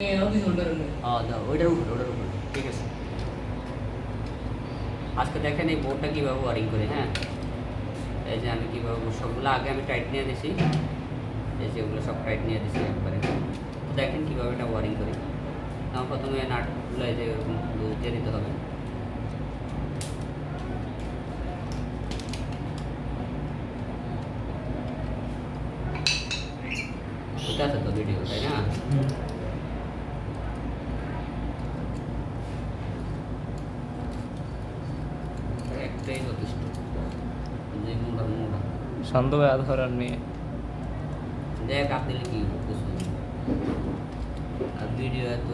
ওইটার উপরে ওটার উপরে ঠিক আছে আজকে দেখেন এই বোর্ডটা কীভাবে ওয়ারিং করে হ্যাঁ এই যে আমি কীভাবে সবগুলো আগে আমি টাইট নিয়ে দিছি এই যে ওগুলো সব টাইট নিয়ে দিছি একবারে তো দেখেন কীভাবে এটা ওয়ারিং করি আমার প্রথমে নাটগুলো এই যে এরকম লুজ দিয়ে দিতে হবে বুঝতে আছে তো ভিডিও তাই না আধার আর নিয়ে। দেখ, আপনি কি ভিডিও এত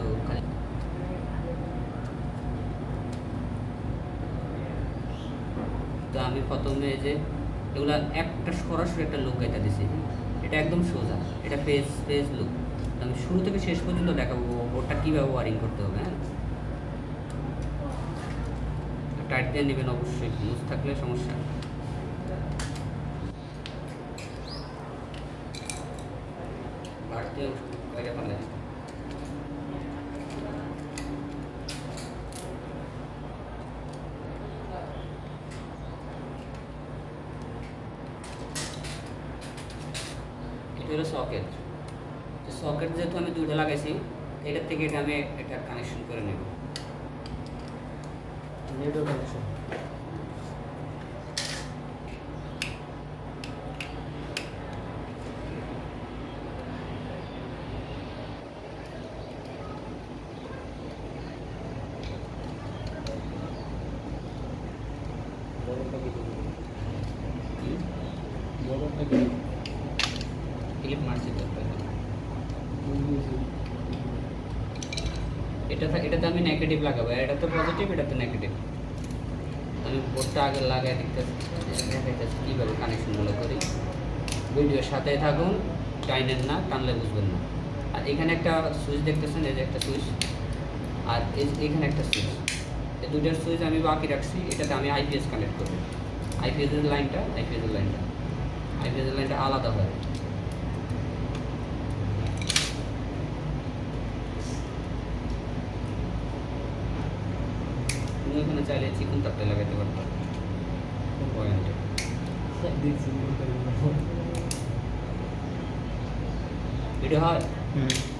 তো আমি প্রথমে যে এগুলা একটা সরাসরি একটা লুক এটা দিছি। এটা একদম সোজা, এটা পেজ পেজ লুক আমি শুরু থেকে শেষ পর্যন্ত দেখাবো ওটা কীভাবে ওয়ারিং করতে হবে হ্যাঁ? টাইট দিয়ে নেবেন অবশ্যই লুজ থাকলে সমস্যা বাড়তে বাইরে পারলে এটা হলো সকেট সকেট যেহেতু আমি দুটো লাগাইছি এটার থেকে এটা আমি এটা কানেকশন করে নেব নেটওয়ার্ক কানেকশন এটা এটাতে আমি নেগেটিভ লাগাবো, আর এটাতে পজিটিভ এটাতে নেগেটিভ আমি বোর্ডটা আগে লাগাই দেখতেছি, দেখাইতেছি কীভাবে কানেকশনগুলো করি। ভিডিওর সাথে থাকুন, টাইনেন না, টানলে বুঝবেন না। আর এখানে একটা সুইচ দেখতেছেন, এই যে একটা সুইচ আর এখানে একটা সুইচ এই দুইটার সুইচ আমি বাকি রাখছি, এটাতে আমি আইপিএস কানেক্ট করব। আইপিএসের লাইনটা আইপিএসের লাইনটা। লাইনটা আলাদা হয়। তুমি এখানে চাইলে চিকন তারটা লাগাইতে পারতো পয়েন্টে দেখছি। ভিডিও হয়? এত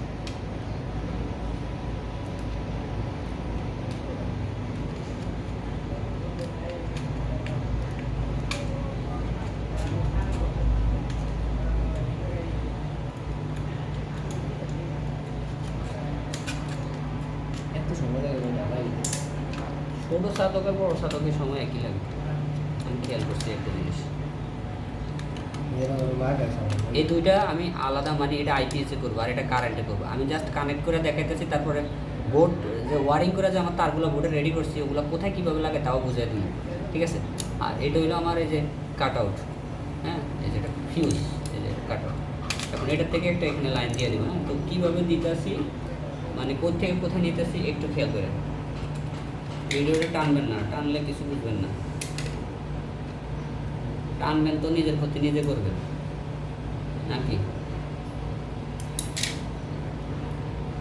ছোটো সাধকের বড় সাধকের সময় একই লাগে। আমি খেয়াল করছি একটা জিনিস। এই দুইটা আমি আলাদা মানে এটা আইপিএসে করব, আর এটা কারেন্টে করব। আমি জাস্ট কানেক্ট করে দেখাইতেছি, তারপরে বোর্ড যে ওয়ারিং করে যে আমার তারগুলো বোর্ডে রেডি করছি, ওগুলো কোথায় কীভাবে লাগে তাও বুঝিয়ে দিই ঠিক আছে? আর এটা হইল আমার এই যে কাট আউট হ্যাঁ? এই যেটা ফিউজ এই যে কাট আউট এখন এটার থেকে একটা এখানে লাইন দিয়ে দিব হ্যাঁ? তো কীভাবে দিতেছি মানে কোথা থেকে কোথায় নিতেছি, একটু খেয়াল করে ভিডিওটা টানবেন না, টানলে কিছু বুঝবেন না। টানবেন তো নিজের ক্ষতি নিজে করবেন, নাকি?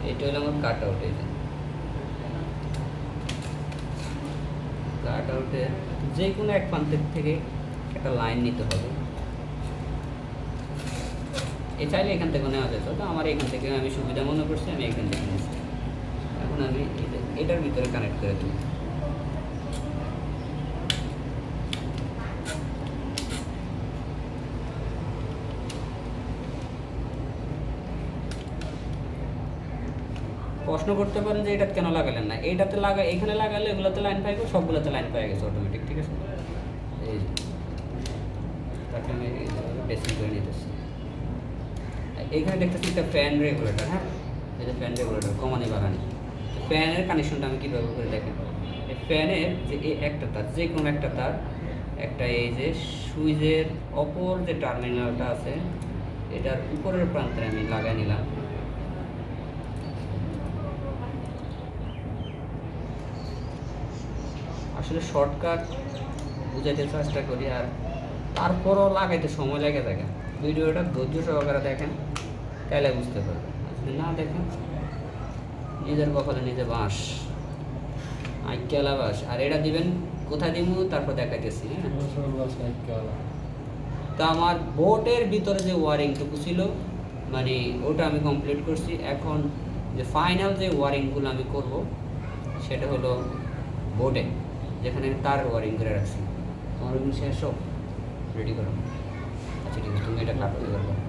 এটা হলো আমার কাট আউট এই কাট আউটে যে কোনো এক প্রান্তের থেকে একটা লাইন নিতে হবে। এ চাইলে এখান থেকে নেওয়া যেত তো আমার এখান থেকে আমি সুবিধা মনে করছি, আমি এখান থেকে নিয়েছি এখন আমি এটার ভিতরে কানেক্ট করে দিই প্রশ্ন করতে পারেন যে এটা কেন লাগালেন না? এইটাতে লাগা, এখানে লাগালে এগুলোতে লাইন পাইবো সবগুলোতে লাইন পাই গেছে অটোমেটিক ঠিক আছে? এই তাকে আমি নিতেছি। এইখানে দেখতেছি একটা ফ্যান রেগুলেটর হ্যাঁ? এই যে ফ্যান রেগুলেটর কমানি বাড়ানি ফ্যানের কানেকশনটা আমি কীভাবে করে দেখেন ফ্যানের যে এই একটা তার, যে কোনো একটা তার, একটা এই যে সুইচের অপর যে টার্মিনালটা আছে, এটার উপরের প্রান্তে আমি লাগাই নিলাম। আসলে শর্টকাট বুঝাইতে চেষ্টা করি আর তারপরও লাগাইতে সময় লাগে দেখেন। ভিডিওটা ধৈর্য সহকারে দেখেন তাহলে বুঝতে পারবেন। না দেখেন, নিজের কপালে নিজে বাঁশ। আইকেলা বাস আর এটা দিবেন, কোথায় দিব তারপর দেখাইতেছি হ্যাঁ? তো আমার বোটের ভিতরে যে ওয়ারিংটুকু ছিল মানে ওটা আমি কমপ্লিট করছি। এখন যে ফাইনাল যে ওয়ারিংগুলো আমি করব, সেটা হলো বোর্ডে যেখানে আমি তার ওয়ারিং করে রাখছি তোমার ওগুলো শেষ হোক রেডি করো আচ্ছা ঠিক আছে, তুমি এটা ক্লাব করে করো।